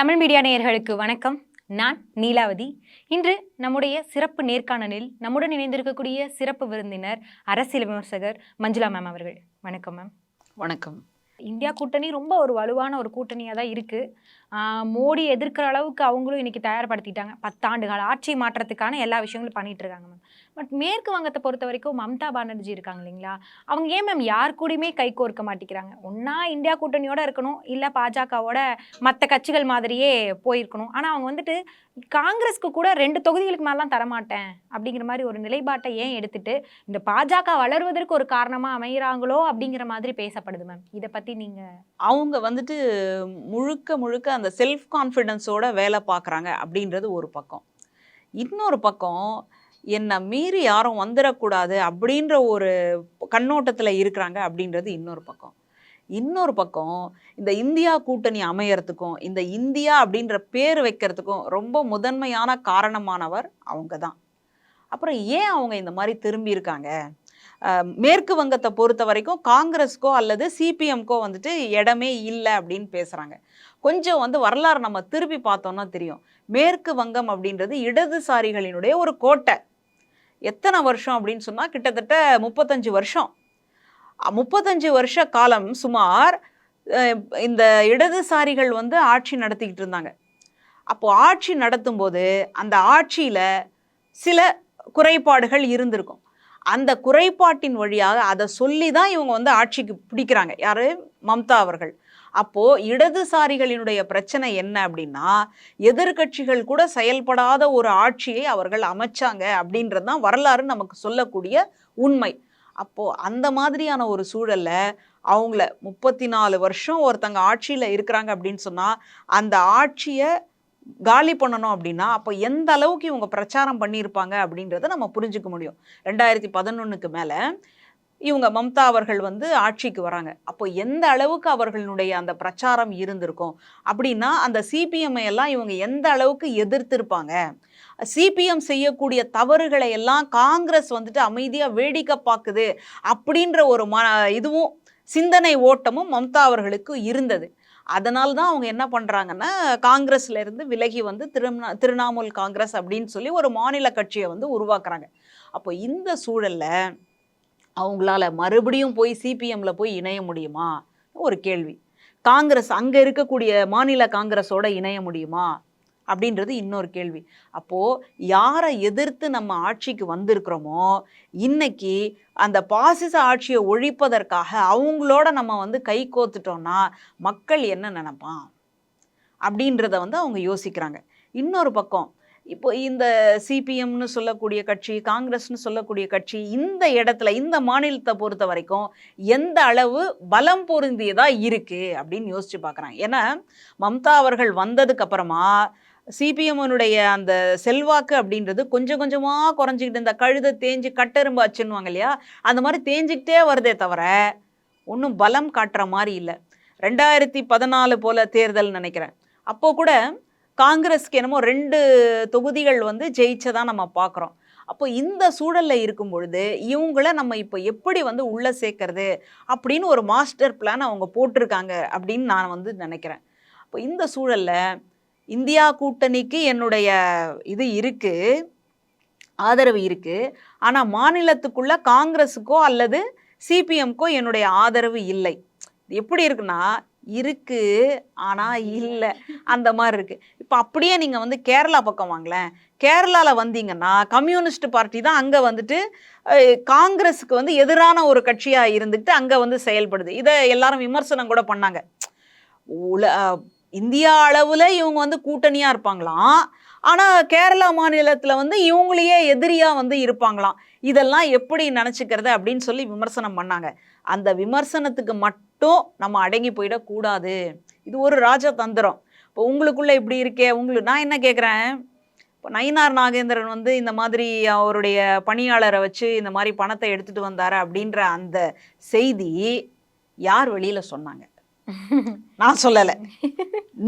Tamil media நேயர்களுக்கு வணக்கம். நான் நீலாவதி. இன்று நம்முடைய சிறப்பு நேர்காணலில் நம்முடன் இணைந்திருக்கக்கூடிய சிறப்பு விருந்தினர் அரசியல் விமர்சகர் மஞ்சுளா மேம் அவர்கள். வணக்கம் மேம் வணக்கம். இந்தியா கூட்டணி ரொம்ப ஒரு வலுவான ஒரு கூட்டணியாக தான் இருக்குது மோடி எதிர்க்கிற அளவுக்கு அவங்களும் இன்றைக்கி தயார்படுத்திட்டாங்க. பத்தாண்டு கால ஆட்சி மாற்றத்துக்கான எல்லா விஷயங்களும் பண்ணிகிட்டு இருக்காங்க மேம் பட் மேற்கு வங்கத்தை பொறுத்த வரைக்கும் மம்தா பானர்ஜி இருக்காங்க இல்லைங்களா? அவங்க ஏன் மேம் யார் கூடயுமே கை கோர்க்க மாட்டேங்கிறாங்க? ஒன்றா இந்தியா கூட்டணியோடு இருக்கணும் இல்லை பாஜகவோட மற்ற கட்சிகள் மாதிரியே போயிருக்கணும். ஆனால் அவங்க வந்துட்டு காங்கிரஸ்க்கு கூட ரெண்டு தொகுதிகளுக்கு மேலாம் தரமாட்டேன் அப்படிங்கிற மாதிரி ஒரு நிலைப்பாட்டை ஏன் எடுத்துட்டு இந்த பாஜக வளர்வதற்கு ஒரு காரணமாக அமைகிறாங்களோ அப்படிங்கிற மாதிரி பேசப்படுது மேம் இதை பற்றி நீங்கள் அவங்க வந்துட்டு முழுக்க முழுக்க அந்த செல்ஃப் கான்ஃபிடென்ஸோட வேலை பார்க்குறாங்க அப்படின்றது ஒரு பக்கம். இன்னொரு பக்கம் என்னை மீறி யாரும் வந்துடக்கூடாது அப்படின்ற ஒரு கண்ணோட்டத்தில் இருக்கிறாங்க அப்படின்றது இன்னொரு பக்கம். இன்னொரு பக்கம் இந்த இந்தியா கூட்டணி அமையறதுக்கும் இந்த இந்தியா அப்படின்ற பேர் வைக்கிறதுக்கும் ரொம்ப முதன்மையான காரணமானவர் அவங்க தான் அப்புறம் ஏன் அவங்க இந்த மாதிரி திரும்பி இருக்காங்க? மேற்கு வங்கத்தை பொறுத்த வரைக்கும் காங்கிரஸ்க்கோ அல்லது சிபிஎம்க்கோ வந்துட்டு இடமே இல்லை அப்படின்னு பேசுகிறாங்க கொஞ்சம் வந்து வரலாறு நம்ம திருப்பி பார்த்தோம்னா தெரியும். மேற்கு வங்கம் அப்படின்றது இடதுசாரிகளினுடைய ஒரு கோட்டை. எத்தனை வருஷம் அப்படின்னு சொன்னால் கிட்டத்தட்ட முப்பத்தஞ்சு வருஷம். முப்பத்தஞ்சு வருஷ காலம் சுமார் இந்த இடதுசாரிகள் வந்து ஆட்சி நடத்திக்கிட்டு இருந்தாங்க. அப்போது ஆட்சி நடத்தும்போது அந்த ஆட்சியில் சில குறைபாடுகள் இருந்திருக்கும். அந்த குறைபாட்டின் வழியாக அதை சொல்லி தான் இவங்க வந்து ஆட்சிக்கு பிடிக்கிறாங்க. யார்? மம்தா அவர்கள். அப்போ இடதுசாரிகளினுடைய பிரச்சனை என்ன அப்படின்னா எதிர்க்கட்சிகள் கூட செயல்படாத ஒரு ஆட்சியை அவர்கள் அமைச்சாங்க அப்படின்றது தான் வரலாறு நமக்கு சொல்லக்கூடிய உண்மை. அப்போ அந்த மாதிரியான ஒரு சூழல்ல அவங்கள முப்பத்தி நாலு வருஷம் ஒருத்தங்க ஆட்சியில இருக்கிறாங்க அப்படின்னு சொன்னா அந்த ஆட்சியை காலி பண்ணணும் அப்படின்னா அப்போ எந்த அளவுக்கு இவங்க பிரச்சாரம் பண்ணியிருப்பாங்க அப்படின்றத நம்ம புரிஞ்சுக்க முடியும். ரெண்டாயிரத்தி பதினொன்றுக்கு மேலே இவங்க மம்தா அவர்கள் வந்து ஆட்சிக்கு வராங்க. அப்போ எந்த அளவுக்கு அவர்களுடைய அந்த பிரச்சாரம் இருந்திருக்கும்? அப்படின்னா அந்த சிபிஎம்ஐ எல்லாம் இவங்க எந்த அளவுக்கு எதிர்த்திருப்பாங்க? சிபிஎம் செய்யக்கூடிய தவறுகளை எல்லாம் காங்கிரஸ் வந்துட்டு அமைதியாக வேடிக்கை பார்க்குது அப்படின்ற ஒரு ம இதுவும் சிந்தனை ஓட்டமும் மம்தா அவர்களுக்கு இருந்தது. அதனால தான் அவங்க என்ன பண்ணுறாங்கன்னா காங்கிரஸ்லேருந்து விலகி வந்து திருநா திரிணாமுல் காங்கிரஸ் அப்படின்னு சொல்லி ஒரு மாநில கட்சியை வந்து உருவாக்குறாங்க. அப்போ இந்த சூழலில் அவங்களால மறுபடியும் போய் சிபிஎம்ல போய் இணைய முடியுமா? ஒரு கேள்வி. காங்கிரஸ் அங்க இருக்கக்கூடிய மாநில காங்கிரஸோட இணைய முடியுமா? அப்படின்றது இன்னொரு கேள்வி. அப்போ யாரை எதிர்த்து நம்ம ஆட்சிக்கு வந்திருக்கிறோமோ இன்னைக்கு அந்த பாசிச ஆட்சியை ஒழிப்பதற்காக அவங்களோட நம்ம வந்து கை கோத்துட்டோம்னா மக்கள் என்ன நினைப்பான்? அப்படின்றத வந்து அவங்க யோசிக்கிறாங்க. இன்னொரு பக்கம் இப்போ இந்த சிபிஎம்னு சொல்லக்கூடிய கட்சி காங்கிரஸ்னு சொல்லக்கூடிய கட்சி இந்த இடத்துல இந்த மாநிலத்தை பொறுத்த வரைக்கும் எந்த அளவு பலம் பொருந்தியதாக இருக்குது அப்படின்னு யோசித்து பார்க்குறாங்க ஏன்னா மம்தா அவர்கள் வந்ததுக்கு அப்புறமா சிபிஎம்னுடைய அந்த செல்வாக்கு அப்படின்றது கொஞ்சம் கொஞ்சமாக குறைஞ்சிக்கிட்டு இந்த கழுதை தேஞ்சு கட்டெரும்பு ஆச்சுன்னுவாங்க இல்லையா? அந்த மாதிரி தேஞ்சிக்கிட்டே வருதே தவிர ஒன்றும் பலம் காட்டுற மாதிரி இல்லை. ரெண்டாயிரத்தி பதினாலு போல் தேர்தல் நினைக்கிறேன். அப்போ கூட காங்கிரஸ்க்கு என்னமோ ரெண்டு தொகுதிகள் வந்து ஜெயிச்சதாக நம்ம பார்க்குறோம் அப்போ இந்த சூழலில் இருக்கும் பொழுது இவங்கள நம்ம இப்போ எப்படி வந்து உள்ளே சேர்க்கறது அப்படின்னு ஒரு மாஸ்டர் பிளான் அவங்க போட்டிருக்காங்க அப்படின்னு நான் வந்து நினைக்கிறேன். அப்போ இந்த சூழலில் இந்தியா கூட்டணிக்கு என்னுடைய இது இருக்குது ஆதரவு இருக்குது ஆனால் மாநிலத்துக்குள்ளே காங்கிரஸுக்கோ அல்லது சிபிஎம்க்கோ என்னுடைய ஆதரவு இல்லை. எப்படி இருக்குன்னா இருக்கு ஆனா இல்லை. அந்த மாதிரி இருக்கு. இப்போ அப்படியே நீங்க வந்து கேரளா பக்கம் வாங்களேன். கேரளாவில் வந்தீங்கன்னா கம்யூனிஸ்ட் பார்ட்டி தான் அங்கே வந்துட்டு காங்கிரஸுக்கு வந்து எதிரான ஒரு கட்சியாக இருந்துட்டு அங்கே வந்து செயல்படுது. இதை எல்லாரும் விமர்சனம் கூட பண்ணாங்க. உல இந்தியா அளவில் இவங்க வந்து கூட்டணியாக இருப்பாங்களாம் ஆனால் கேரளா மாநிலத்தில் வந்து இவங்களையே எதிரியாக வந்து இருப்பாங்களாம். இதெல்லாம் எப்படி நினச்சிக்கிறது அப்படின்னு சொல்லி விமர்சனம் பண்ணாங்க. அந்த விமர்சனத்துக்கு மட்டும் நம்ம அடங்கி போயிடக்கூடாது இது ஒரு ராஜதந்திரம். இப்போ உங்களுக்குள்ளே இப்படி இருக்கே உங்களுக்கு நான் என்ன கேட்குறேன் இப்போ நயினார் நாகேந்திரன் வந்து இந்த மாதிரி அவருடைய பணியாளரை வச்சு இந்த மாதிரி பணத்தை எடுத்துகிட்டு வந்தார் அப்படின்ற அந்த செய்தி யார் வெளியில் சொன்னாங்க? நான் சொல்லலை.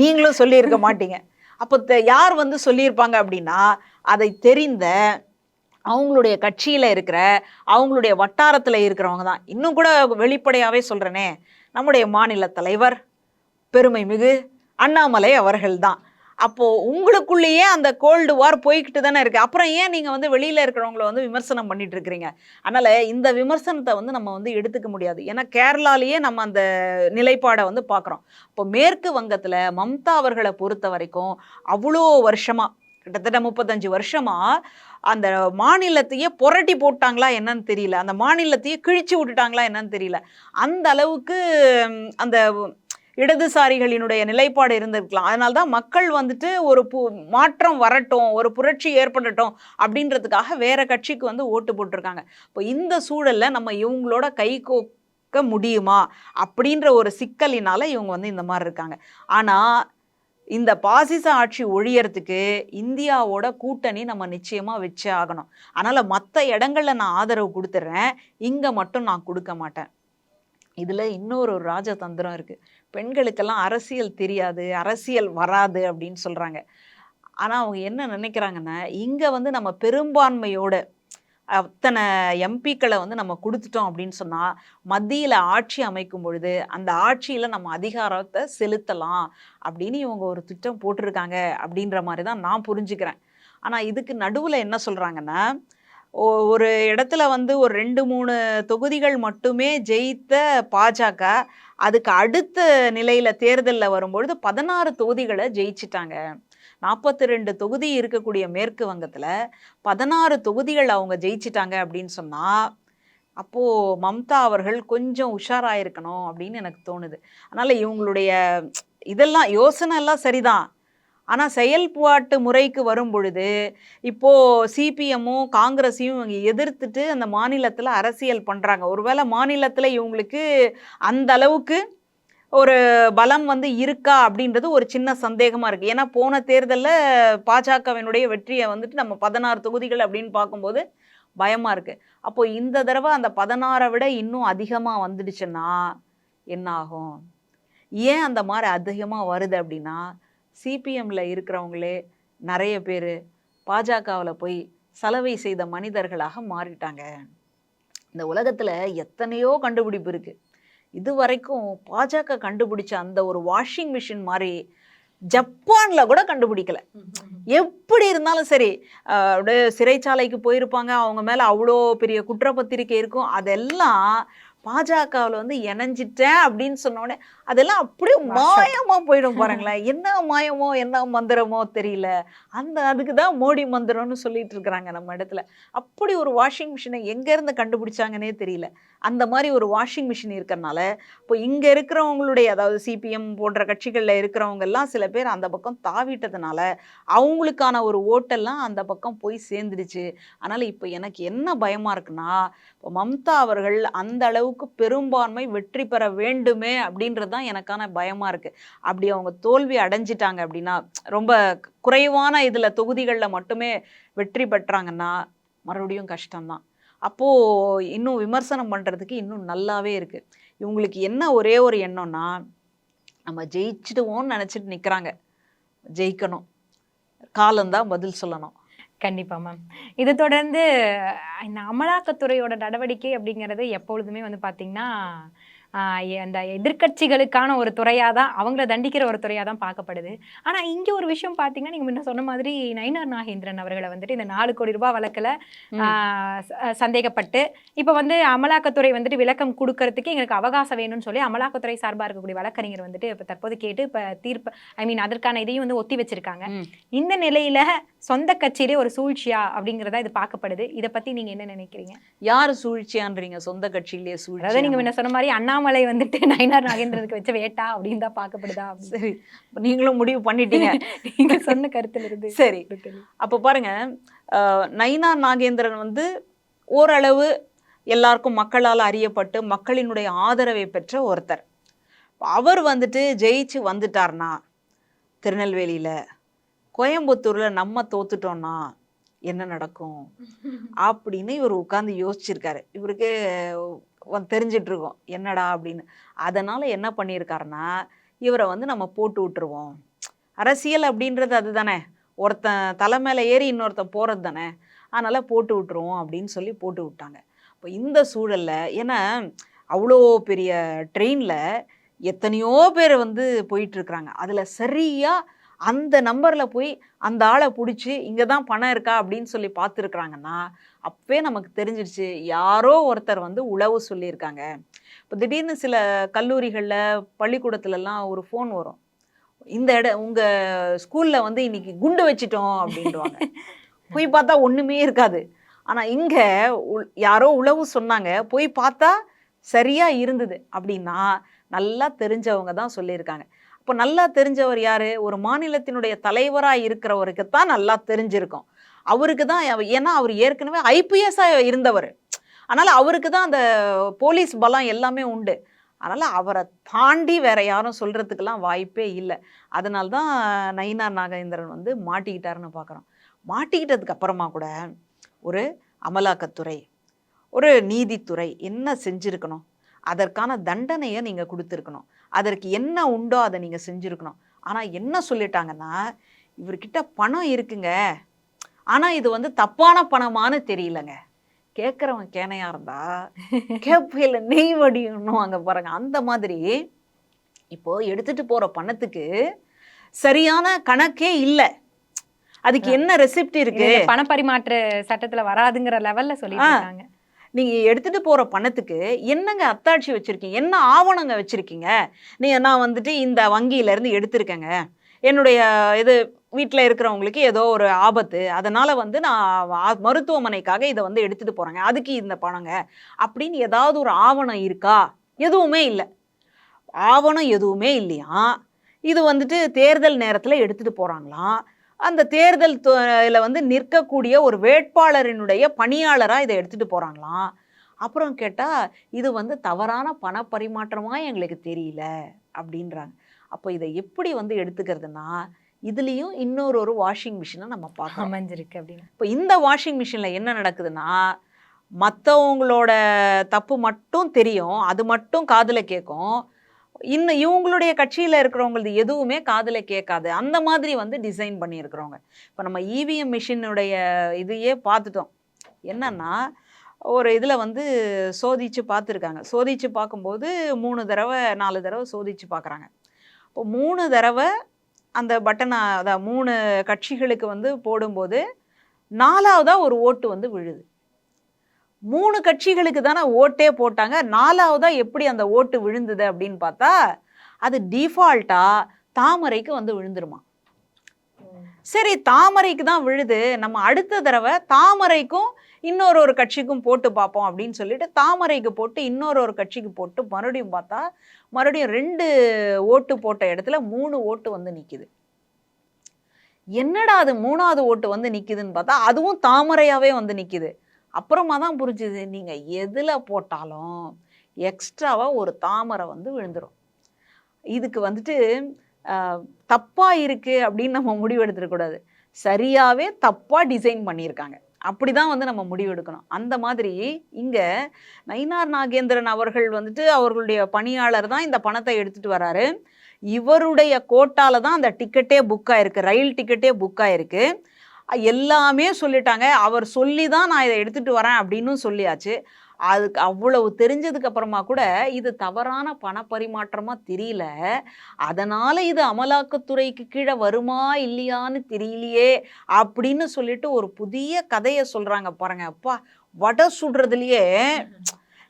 நீங்களும் சொல்லியிருக்க மாட்டீங்க. அப்போ யார் வந்து சொல்லியிருப்பாங்க அப்படின்னா அதை தெரிந்த அவங்களுடைய கட்சியில் இருக்கிற அவங்களுடைய வட்டாரத்தில் இருக்கிறவங்க தான். இன்னும் கூட வெளிப்படையாகவே சொல்கிறேனே நம்முடைய மாநில தலைவர் பெருமை மிகு அண்ணாமலை அவர்கள் தான். அப்போது உங்களுக்குள்ளேயே அந்த கோல்டு வார் போய்கிட்டு தானே இருக்குது அப்புறம் ஏன் நீங்கள் வந்து வெளியில் இருக்கிறவங்கள வந்து விமர்சனம் பண்ணிட்டு இருக்கிறீங்க? அதனால் இந்த விமர்சனத்தை வந்து நம்ம வந்து எடுத்துக்க முடியாது. ஏன்னா கேரளாலேயே நம்ம அந்த நிலைப்பாடை வந்து பார்க்குறோம். இப்போ மேற்கு வங்கத்தில் மம்தா அவர்களை பொறுத்த வரைக்கும் அவ்வளோ வருஷமாக கிட்டத்தட்ட முப்பத்தஞ்சு வருஷமாக அந்த மாநிலத்தையே புரட்டி போட்டாங்களா என்னன்னு தெரியல. அந்த மாநிலத்தையே கிழிச்சு விட்டுட்டாங்களா என்னன்னு தெரியல. அந்த அளவுக்கு அந்த இடதுசாரிகளினுடைய நிலைப்பாடு இருந்திருக்கலாம். அதனால தான் மக்கள் வந்துட்டு ஒரு பு மாற்றம் வரட்டும் ஒரு புரட்சி ஏற்படட்டும் அப்படின்றதுக்காக வேற கட்சிக்கு வந்து ஓட்டு போட்டிருக்காங்க. இப்போ இந்த சூழலில் நம்ம இவங்களோட கை கோக்க முடியுமா அப்படின்ற ஒரு சிக்கலினால இவங்க வந்து இந்த மாதிரி இருக்காங்க. ஆனால் இந்த பாசிச ஆட்சி ஒழியறதுக்கு இந்தியாவோட கூட்டணி நம்ம நிச்சயமாக வச்சே ஆகணும். அதனால் மற்ற இடங்கள்ல நான் ஆதரவு கொடுத்துட்றேன் இங்கே மட்டும் நான் கொடுக்க மாட்டேன். இதில் இன்னொரு ஒரு ராஜதந்திரம் இருக்குது பெண்களுக்கெல்லாம் அரசியல் தெரியாது அரசியல் வராது அப்படின்னு சொல்கிறாங்க ஆனால் அவங்க என்ன நினைக்கிறாங்கன்னா இங்கே வந்து நம்ம பெரும்பான்மையோட அத்தனை எம்பிக்களை வந்து நம்ம கொடுத்துட்டோம் அப்படின்னு சொன்னால் மத்தியில் ஆட்சி அமைக்கும் பொழுது அந்த ஆட்சியில் நம்ம அதிகாரத்தை செலுத்தலாம் அப்படின்னு இவங்க ஒரு திட்டம் போட்டிருக்காங்க அப்படின்ற மாதிரி தான் நான் புரிஞ்சுக்கிறேன். ஆனால் இதுக்கு நடுவில் என்ன சொல்கிறாங்கன்னா ஒரு இடத்துல வந்து ஒரு ரெண்டு மூணு தொகுதிகள் மட்டுமே ஜெயித்த பாஜக அதுக்கு அடுத்த நிலையில் தேர்தலில் வரும்பொழுது பதினாறு தொகுதிகளை ஜெயிச்சிட்டாங்க. நாற்பத்தி ரெண்டு தொகுதி இருக்கக்கூடிய மேற்கு வங்கத்தில் பதினாறு தொகுதிகள் அவங்க ஜெயிச்சிட்டாங்க அப்படின்னு சொன்னால் அப்போது மம்தா அவர்கள் கொஞ்சம் உஷாராயிருக்கணும் அப்படின்னு எனக்கு தோணுது. அதனால் இவங்களுடைய இதெல்லாம் யோசனை எல்லாம் சரிதான். ஆனால் செயல்பாட்டு முறைக்கு வரும் பொழுது இப்போது சிபிஎம்மும் காங்கிரஸையும் இவங்க எதிர்த்துட்டு அந்த மாநிலத்தில் அரசியல் பண்ணுறாங்க ஒருவேளை மாநிலத்தில் இவங்களுக்கு அந்த அளவுக்கு ஒரு பலம் வந்து இருக்கா அப்படின்றது ஒரு சின்ன சந்தேகமாக இருக்குது ஏன்னா போன தேர்தலில் பாஜகவினுடைய வெற்றியை வந்துட்டு நம்ம பதினாறு தொகுதிகள் அப்படின்னு பார்க்கும்போது பயமாக இருக்குது அப்போ இந்த தடவை அந்த பதினாறை விட இன்னும் அதிகமாக வந்துடுச்சுன்னா என்ன ஆகும்? ஏன் அந்த மாதிரி அதிகமாக வருது அப்படின்னா சிபிஎம்மில் இருக்கிறவங்களே நிறைய பேர் பாஜகவில் போய் சலவை செய்த மனிதர்களாக மாறிட்டாங்க. இந்த உலகத்தில் எத்தனையோ கண்டுபிடிப்பு இருக்குது இது வரைக்கும் பாஜக கண்டுபிடிச்ச அந்த ஒரு வாஷிங் மிஷின் மாதிரி ஜப்பான்ல கூட கண்டுபிடிக்கல. எப்படி இருந்தாலும் சரி அப்படியே சிறைச்சாலைக்கு போயிருப்பாங்க. அவங்க மேல அவ்வளோ பெரிய குற்றப்பத்திரிக்கை இருக்கும். அதெல்லாம் பாஜகவில் வந்து இணைஞ்சிட்டேன் அப்படின்னு சொன்ன உடனே அதெல்லாம் அப்படியே மாயமா போயிடும் பாருங்களேன். என்ன மாயமோ என்ன மந்திரமோ தெரியல. அந்த அதுக்கு தான் மோடி மந்திரம்னு சொல்லிட்டு இருக்கிறாங்க நம்ம இடத்துல. அப்படி ஒரு வாஷிங் மிஷினை எங்கேருந்து கண்டுபிடிச்சாங்கன்னே தெரியல. அந்த மாதிரி ஒரு வாஷிங் மிஷின் இருக்கறனால இப்போ இங்கே இருக்கிறவங்களுடைய அதாவது சிபிஎம் போன்ற கட்சிகளில் இருக்கிறவங்க எல்லாம் சில பேர் அந்த பக்கம் தாவிட்டதுனால அவங்களுக்கான ஒரு ஓட்டெல்லாம் அந்த பக்கம் போய் சேர்ந்துடுச்சு. அதனால் இப்போ எனக்கு என்ன பயமாக இருக்குன்னா இப்போ மம்தா அவர்கள் அந்த அளவுக்கு பெரும்பான்மை வெற்றி பெற வேண்டுமே அப்படின்றது தான் எனக்கான பயமாக இருக்குது அப்படி அவங்க தோல்வி அடைஞ்சிட்டாங்க அப்படின்னா ரொம்ப குறைவான இதில் தொகுதிகளில் மட்டுமே வெற்றி பெற்றாங்கன்னா மறுபடியும் கஷ்டம்தான். அப்போது இன்னும் விமர்சனம் பண்ணுறதுக்கு இன்னும் நல்லாவே இருக்குது இவங்களுக்கு என்ன ஒரே ஒரு எண்ணம்னா நம்ம ஜெயிச்சிடுவோம்னு நினச்சிட்டு நிற்கிறாங்க ஜெயிக்கணும். காலந்தான் பதில் சொல்லணும். கண்டிப்பாக மேம் இதை தொடர்ந்து இந்த அமலாக்கத்துறையோட நடவடிக்கை அப்படிங்கிறது எப்பொழுதுமே வந்து பார்த்திங்கன்னா அந்த எதிர்க்கட்சிகளுக்கான ஒரு துறையாக தான் அவங்கள தண்டிக்கிற ஒரு துறையாக தான் பார்க்கப்படுது ஆனால் இங்கே ஒரு விஷயம் பார்த்தீங்கன்னா நீங்கள் முன்ன சொன்ன மாதிரி நயினார் நாகேந்திரன் அவர்களை வந்துட்டு இந்த நாலு கோடி ரூபாய் வழக்கில். சந்தேகப்பட்டு இப்போ வந்து அமலாக்கத்துறை வந்துட்டு விளக்கம் கொடுக்கறதுக்கு எங்களுக்கு அவகாசம் வேணும்னு சொல்லி அமலாக்கத்துறை சார்பாக இருக்கக்கூடிய வழக்கறிஞர் வந்துட்டு இப்போ தற்போது கேட்டு இப்போ தீர்ப்பு ஐ மீன் அதற்கான இதையும் வந்து ஒத்தி வச்சிருக்காங்க. இந்த நிலையில சொந்த கட்சியிலே ஒரு சூழ்ச்சியா அப்படிங்கிறதா இது பார்க்கப்படுது. இதை பத்தி நீங்க என்ன நினைக்கிறீங்க? யார் சூழ்ச்சியான்றீங்க? சொந்த கட்சியிலேயே அதாவது நீங்க சூழ்ச்சி முன்ன சொன்ன மாதிரி அண்ணாமலை வந்துட்டு நயினார் நாகேந்திரனுக்கு வச்ச வேட்டா அப்படின்னு தான் பார்க்கப்படுதா. சரி. நீங்களும் முடிவு பண்ணிட்டீங்க. நீங்க சொன்ன கருத்துல இருந்து சரி. அப்போ பாருங்க அஹ், நயினா நாகேந்திரன் வந்து ஓரளவு எல்லாருக்கும் மக்களால் அறியப்பட்டு மக்களினுடைய ஆதரவை பெற்ற ஒருத்தர். அவர் வந்துட்டு ஜெயிச்சு வந்துட்டார்னா திருநெல்வேலியில கோயம்புத்தூர்ல நம்ம தோத்துட்டோம்னா என்ன நடக்கும்? அப்படின்னு இவர் உட்கார்ந்து யோசிச்சிருக்காரு. இவருக்கு இருக்கோம் என்னடா அப்படின்னு. அதனால என்ன பண்ணியிருக்காருன்னா இவரை வந்து நம்ம போட்டு விட்டுருவோம். அரசியல் அப்படின்றது அதுதானே. ஒருத்தன் தலை மேலே ஏறி இன்னொருத்தன் போகிறது தானே. அதனால போட்டு விட்டுருவோம் அப்படின்னு சொல்லி போட்டு விட்டாங்க. இப்போ இந்த சூழல்ல ஏன்னா அவ்வளோ பெரிய ட்ரெயினில் எத்தனையோ பேர் வந்து போயிட்டு இருக்கிறாங்க அதில் சரியா அந்த நம்பரில் போய் அந்த ஆளை பிடிச்சி இங்கே தான் பணம் இருக்கா அப்படின்னு சொல்லி பார்த்துருக்குறாங்கன்னா அப்பவே நமக்கு தெரிஞ்சிடுச்சு யாரோ ஒருத்தர் வந்து உளவு சொல்லியிருக்காங்க. இப்போ திடீர்னு சில கல்லூரிகளில் பள்ளிக்கூடத்துலலாம் ஒரு ஃபோன் வரும். இந்த இட உங்கள் ஸ்கூலில் வந்து இன்னைக்கு குண்டு வச்சிட்டோம் அப்படின்வாங்க போய் பார்த்தா ஒன்றுமே இருக்காது. ஆனால் இங்கே யாரோ உளவு சொன்னாங்க போய் பார்த்தா சரியாக இருந்தது அப்படின்னா நல்லா தெரிஞ்சவங்க தான் சொல்லியிருக்காங்க. அப்போ நல்லா தெரிஞ்சவர் யார்? ஒரு மாநிலத்தினுடைய தலைவராக இருக்கிறவருக்கு தான் நல்லா தெரிஞ்சிருக்கும். அவருக்கு தான் ஏன்னா அவர் ஏற்கனவே ஐபிஎஸ்ஸாக இருந்தவர். அதனால் அவருக்கு தான் அந்த போலீஸ் பலம் எல்லாமே உண்டு. அதனால் அவரை தாண்டி வேற யாரும் சொல்கிறதுக்கெல்லாம் வாய்ப்பே இல்லை. அதனால தான் நயினார் நாகேந்திரன் வந்து மாட்டிக்கிட்டாருன்னு பார்க்குறோம் மாட்டிக்கிட்டதுக்கு அப்புறமா கூட ஒரு அமலாக்கத்துறை ஒரு நீதித்துறை என்ன செஞ்சுருக்கணும்? அதற்கான தண்டனையை நீங்கள் கொடுத்துருக்கணும். அதற்கு என்ன உண்டோ அதை நீங்கள் செஞ்சுருக்கணும். ஆனால் என்ன சொல்லிட்டாங்கன்னா இவர்கிட்ட பணம் இருக்குங்க. ஆனால் இது வந்து தப்பான பணமான்னு தெரியலங்க. கேட்குறவன் கேனையா இருந்தா கேப்பையில் நெய் வடியணும் அங்கே பாருங்க. அந்த மாதிரி இப்போ எடுத்துட்டு போற பணத்துக்கு சரியான கணக்கே இல்லை. அதுக்கு என்ன ரெசிப்ட் இருக்கு? இந்த பணப்பரிமாற்ற சட்டத்துல வராதுங்கிற லெவல்ல சொல்லிட்டு நீங்கள் எடுத்துகிட்டு போகிற பணத்துக்கு என்னங்க அத்தாட்சி வச்சுருக்கீங்க? என்ன ஆவணங்க வச்சுருக்கீங்க? நீங்கள் நான் வந்துட்டு இந்த வங்கியிலேருந்து எடுத்திருக்கேங்க. என்னுடைய இது வீட்டில் இருக்கிறவங்களுக்கு ஏதோ ஒரு ஆபத்து. அதனால் வந்து நான் மருத்துவமனைக்காக இதை வந்து எடுத்துகிட்டு போகிறேங்க அதுக்கு இந்த பணங்க. அப்படின்னு ஏதாவது ஒரு ஆவணம் இருக்கா? எதுவுமே இல்லை. ஆவணம் எதுவுமே இல்லையா? இது வந்துட்டு தேர்தல் நேரத்தில் எடுத்துகிட்டு போகிறாங்களாம் அந்த தேர்தல் இதில் வந்து நிற்கக்கூடிய ஒரு வேட்பாளரினுடைய பணியாளராக இதை எடுத்துட்டு போறாங்களாம். அப்புறம் கேட்டால் இது வந்து தவறான பண பரிமாற்றமா எங்களுக்கு தெரியல அப்படின்றாங்க. அப்போ இதை எப்படி வந்து எடுத்துக்கிறதுனா இதுலேயும் இன்னொரு ஒரு வாஷிங் மிஷினை நம்ம பார்க்கலாம் அமைஞ்சிருக்கு அப்படின்னு. இப்போ இந்த வாஷிங் மிஷினில் என்ன நடக்குதுன்னா மற்றவங்களோட தப்பு மட்டும் தெரியும் அது மட்டும் காதில் கேட்கும். இன்னும் இவங்களுடைய கட்சியில் இருக்கிறவங்களது எதுவுமே காதில் கேட்காது. அந்த மாதிரி வந்து டிசைன் பண்ணியிருக்கிறவங்க. இப்போ நம்ம இவிஎம் மிஷினுடைய இதையே பார்த்துட்டோம். என்னன்னா ஒரு இதில் வந்து சோதிச்சு பார்த்துருக்காங்க. சோதிச்சு பார்க்கும்போது மூணு தடவை நாலு தடவை சோதிச்சு பார்க்குறாங்க. இப்போ மூணு தடவை அந்த பட்டனை அதான் மூணு கட்சிகளுக்கு வந்து போடும்போது நாலாவதாக ஒரு ஓட்டு வந்து விழுது. மூணு கட்சிகளுக்கு தானே ஓட்டே போட்டாங்க. நாலாவதா எப்படி அந்த ஓட்டு விழுந்தது அப்படின்னு பார்த்தா அது டிஃபால்ட்டா தாமரைக்கு வந்து விழுந்துருமா. சரி தாமரைக்கு தான் விழுது. நம்ம அடுத்த தடவை தாமரைக்கும் இன்னொரு ஒரு கட்சிக்கும் போட்டு பார்ப்போம் அப்படின்னு சொல்லிட்டு தாமரைக்கு போட்டு இன்னொரு ஒரு கட்சிக்கு போட்டு மறுபடியும் பார்த்தா மறுபடியும் ரெண்டு ஓட்டு போட்ட இடத்துல மூணு ஓட்டு வந்து நிற்கிது என்னடா அது மூணாவது ஓட்டு வந்து நிற்கிதுன்னு பார்த்தா அதுவும் தாமரையாகவே வந்து நிற்கிது அப்புறமா தான் புரிஞ்சுது நீங்கள் எதில் போட்டாலும் எக்ஸ்ட்ராவாக ஒரு தாமரை வந்து விழுந்துடும் இதுக்கு வந்துட்டு தப்பாக இருக்குது அப்படின்னு நம்ம முடிவு எடுத்துடக்கூடாது. தப்பாக டிசைன் பண்ணியிருக்காங்க. அப்படி தான் வந்து நம்ம முடிவெடுக்கணும் அந்த மாதிரி இங்கே நயினார் நாகேந்திரன் அவர்கள் வந்துட்டு அவர்களுடைய பணியாளர் தான் இந்த பணத்தை எடுத்துகிட்டு வராரு. இவருடைய கோட்டால தான் அந்த டிக்கெட்டே புக் ஆயிருக்கு. ரயில் டிக்கெட்டே புக் ஆயிருக்கு. எல்லாமே சொல்லிட்டாங்க. அவர் சொல்லி தான் நான் இதை எடுத்துட்டு வரேன் அப்படின்னு சொல்லியாச்சு. அதுக்கு அவ்வளவு தெரிஞ்சதுக்கு அப்புறமா கூட இது தவறான பண பரிமாற்றமா தெரியல. அதனால இது அமலாக்கத்துறைக்கு கீழே வருமா இல்லையான்னு தெரியலையே அப்படின்னு சொல்லிட்டு ஒரு புதிய கதையை சொல்றாங்க பாருங்க. அப்பா வடை சுடுறதுலயே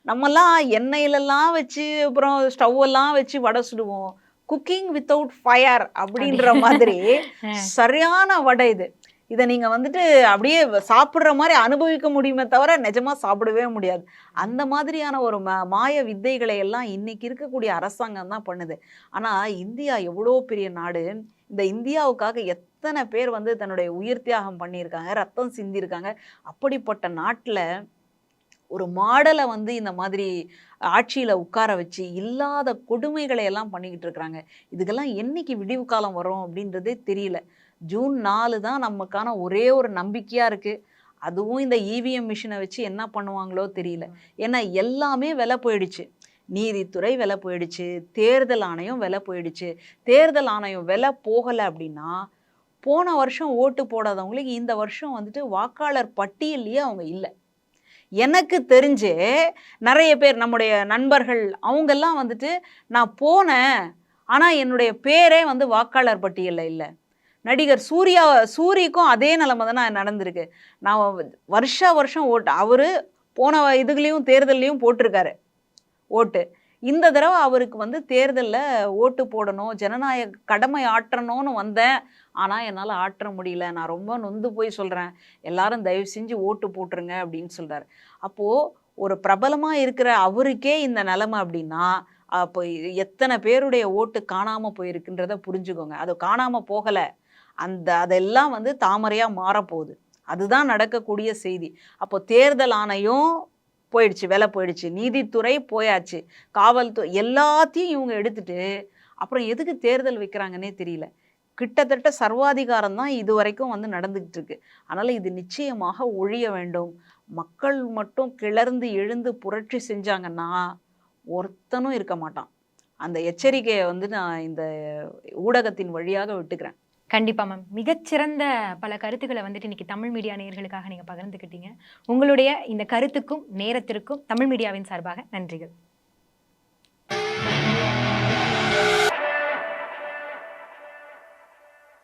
நம்மலாம் எண்ணெயிலெல்லாம் வச்சு அப்புறம் ஸ்டவ் எல்லாம் வச்சு வடை சுடுவோம். குக்கிங் வித்தவுட் ஃபயர் அப்படின்ற மாதிரி சரியான வடை இது. இதை நீங்க வந்துட்டு அப்படியே சாப்பிடுற மாதிரி அனுபவிக்க முடியுமே தவிர நிஜமா சாப்பிடவே முடியாது. அந்த மாதிரியான ஒரு ம மாய வித்தைகளை எல்லாம் இன்னைக்கு இருக்கக்கூடிய அரசாங்கம் தான் பண்ணுது. ஆனா இந்தியா எவ்வளோ பெரிய நாடு? இந்த இந்தியாவுக்காக எத்தனை பேர் வந்து தன்னுடைய உயிர் தியாகம் பண்ணியிருக்காங்க ரத்தம் சிந்தியிருக்காங்க? அப்படிப்பட்ட நாட்டில் ஒரு மாடலை வந்து இந்த மாதிரி ஆட்சியில் உட்கார வச்சு இல்லாத கொடுமைகளை எல்லாம் பண்ணிக்கிட்டு இருக்கிறாங்க. இதுக்கெல்லாம் என்னைக்கு விடிவு காலம் வரும் அப்படின்றதே தெரியல. ஜூன் நாலு தான் நமக்கான ஒரே ஒரு நம்பிக்கையாக இருக்குது அதுவும் இந்த இவிஎம் மிஷினை வச்சு என்ன பண்ணுவாங்களோ தெரியல. ஏன்னா எல்லாமே விலை போயிடுச்சு. நீதித்துறை விலை போயிடுச்சு. தேர்தல் ஆணையம் விலை போயிடுச்சு. தேர்தல் ஆணையம் விலை போகலை அப்படின்னா போன வருஷம் ஓட்டு போடாதவங்களுக்கு இந்த வருஷம் வந்துட்டு வாக்காளர் பட்டியல்லையே அவங்க இல்லை. எனக்கு தெரிஞ்சு நிறைய பேர் நம்முடைய நண்பர்கள் அவங்கெல்லாம் வந்துட்டு நான் போனேன். ஆனால் என்னுடைய பேரே வந்து வாக்காளர் பட்டியலில் இல்லை. நடிகர் சூர்யா சூரிக்கும் அதே நிலைமை தானே நடந்திருக்கு. நான் வருஷா வருஷம் ஓட்டு அவர் போன இதுலேயும் தேர்தல்லையும் போட்டிருக்காரு. ஓட்டு. இந்த தடவை அவருக்கு வந்து தேர்தலில் ஓட்டு போடணும் ஜனநாயக கடமை ஆற்றணும்னு வந்தேன். ஆனால் என்னால் ஆற்ற முடியல. நான் ரொம்ப நொந்து போய் சொல்கிறேன் எல்லாரும் தயவு செஞ்சு ஓட்டு போட்டுருங்க அப்படின்னு சொல்கிறார் அப்போது ஒரு பிரபலமாக இருக்கிற அவருக்கே இந்த நிலமை அப்படின்னா அப்போ எத்தனை பேருடைய ஓட்டு காணாமல் போயிருக்குன்றத புரிஞ்சுக்கோங்க. அது காணாமல் போகலை. அந்த அதெல்லாம் வந்து தாமரையாக மாறப்போகுது. அதுதான் நடக்கக்கூடிய செய்தி. அப்போ தேர்தல் ஆணையம் போயிடுச்சு விலை போயிடுச்சு. நீதித்துறை போயாச்சு. காவல்துறை எல்லாத்தையும் இவங்க எடுத்துட்டு அப்புறம் எதுக்கு தேர்தல் வைக்கிறாங்கன்னே தெரியல. கிட்டத்தட்ட சர்வாதிகாரம் தான் இது வரைக்கும் வந்து நடந்துக்கிட்டு இருக்கு. அதனால் இது நிச்சயமாக ஒழிய வேண்டும். மக்கள் மட்டும் கிளர்ந்து எழுந்து புரட்சி செஞ்சாங்கன்னா ஒருத்தனும் இருக்க மாட்டான். அந்த எச்சரிக்கையை வந்து நான் இந்த ஊடகத்தின் வழியாக விட்டுக்கிறேன். கண்டிப்பா மேம் மிகச்சிறந்த பல கருத்துக்களை வந்துட்டு இன்னைக்கு தமிழ் மீடியா நேயர்களுக்காக நீங்க பகிர்ந்துக்கிட்டீங்க. உங்களுடைய இந்த கருத்துக்கும் நேரத்திற்கும் தமிழ் மீடியாவின் சார்பாக நன்றிகள்.